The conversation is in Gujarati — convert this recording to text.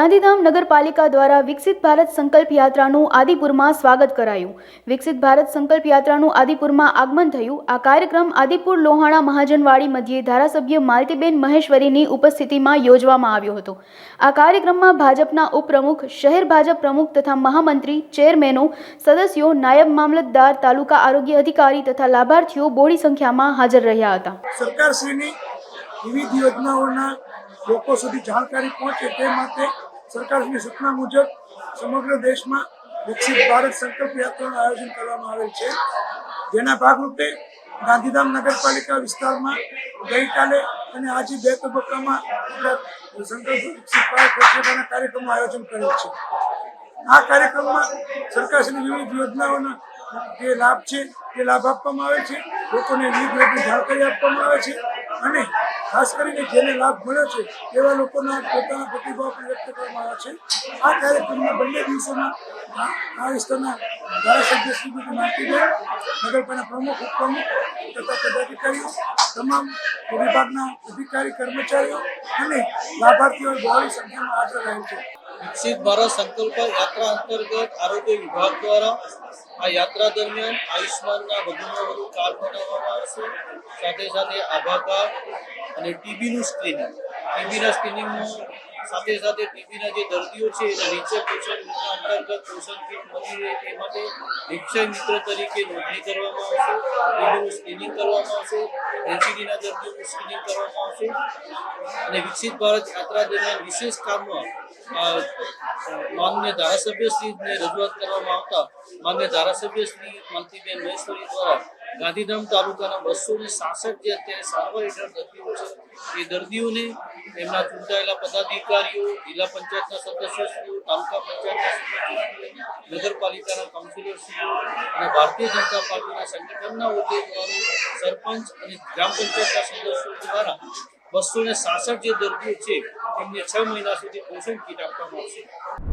ગાંધીધામ નગરપાલિકા દ્વારા વિકસિત ભારત સંકલ્પ યાત્રાનું આદિપુરમાં સ્વાગત કરાયું. વિકસિત ભારત સંકલ્પ યાત્રાનું આદિપુરમાં આગમન થયું. આ કાર્યક્રમ આદિપુર લોહાણા મહાજનવાડી મધ્યે ધારાસભ્ય માલતીબેન મહેશ્વરીની ઉપસ્થિતિમાં યોજવામાં આવ્યો હતો. આ કાર્યક્રમમાં ભાજપના ઉપપ્રમુખ, શહેર ભાજપ પ્રમુખ તથા મહામંત્રી, ચેરમેનો, સદસ્યો, નાયબ મામલતદાર, તાલુકા આરોગ્ય અધિકારી તથા લાભાર્થીઓ બોડી સંખ્યામાં હાજર રહ્યા હતા. સરકારશ્રીની વિવિધ યોજનાઓના લોકો સુધી જાણકારી પહોંચે તે માટે સરકારશ્રીની સૂચના મુજબ સમગ્ર દેશમાં વિકસિત ભારત સંકલ્પ યાત્રાનું આયોજન કરવામાં આવેલ છે. જેના ભાગરૂપે ગાંધીધામ નગરપાલિકા વિસ્તારમાં ગઈકાલે અને આજે બે તબક્કામાં સંકલ્પ વિકસિત ભારત સ્વચ્છતાના કાર્યક્રમનું આયોજન કરેલ છે. આ કાર્યક્રમમાં સરકારશ્રીની વિવિધ યોજનાઓના જે લાભ છે તે લાભ આપવામાં આવે છે. લોકોને વિવિધ જાણકારી આપવામાં આવે છે અને ખાસ કરીને જેને લાભ મળ્યો છે તેવા લોકોના પોતાના પ્રતિભાવ વ્યક્ત કરવામાં આવે છે. આ કાર્યક્રમના બંને દિવસોમાં આ વિસ્તારના ધારાસભ્ય શ્રીમતી માલતીબેન નગરપાલિકા પ્રમુખ, ઉપપ્રમુખ તથા પદાધિકારીઓ, તમામ વિભાગના અધિકારી, કર્મચારીઓ અને લાભાર્થીઓ બહોળી સંખ્યામાં હાજર રહે છે. વિકસિત ભારત સંકલ્પ યાત્રા અંતર્ગત આરોગ્ય વિભાગ દ્વારા આ યાત્રા દરમિયાન આયુષ્માનના વધુમાં વધુ કાર્ડ બનાવવામાં આવશે. સાથે સાથે આભા કાર્ડ અને ટીબીનું સ્ક્રીનિંગ. ટીબીના સ્ક્રીનિંગમાં સાથે સાથે ટીબીના જે દર્દીઓ છે, એના નીચે પોષણ અંતર્ગત પોષણ કીટ મળી રહે તે માટે નિક્ષય મિત્ર તરીકે નોંધણી કરવામાં આવશે. ટીબીનું સ્ક્રીનિંગ કરવામાં આવશે. એનસીડીના દર્દીઓનું સ્ક્રીનિંગ કરવામાં આવશે. અને વિકસિત ભારત યાત્રા દરમિયાન વિશેષ કામમાં માન્ય ધારાસભ્યશ્રીને રજૂઆત કરવામાં આવતા માન્ય ધારાસભ્ય શ્રી માલતીબેન મહેશ્વરી દ્વારા ગાંધીધામ તાલુકાના બસો ને સાસઠ જે અત્યારે સારવાર હેઠળ દર્દીઓ છે, એ દર્દીઓને એમના ચૂંટાયેલા પદાધિકારીઓ, જિલ્લા પંચાયતના સદસ્યશ્રીઓ, તાલુકા પંચાયતના નગરપાલિકાના કાઉન્સિલરશ્રીઓ અને ભારતીય જનતા પાર્ટીના સંગઠનના હોદ્દેદારો સરપંચ અને ગ્રામ પંચાયતના સદસ્યો દ્વારા બસો ને સાસઠ જે દર્દીઓ છે, એમને છ મહિના સુધી પોષણ કીટ આપવામાં આવશે.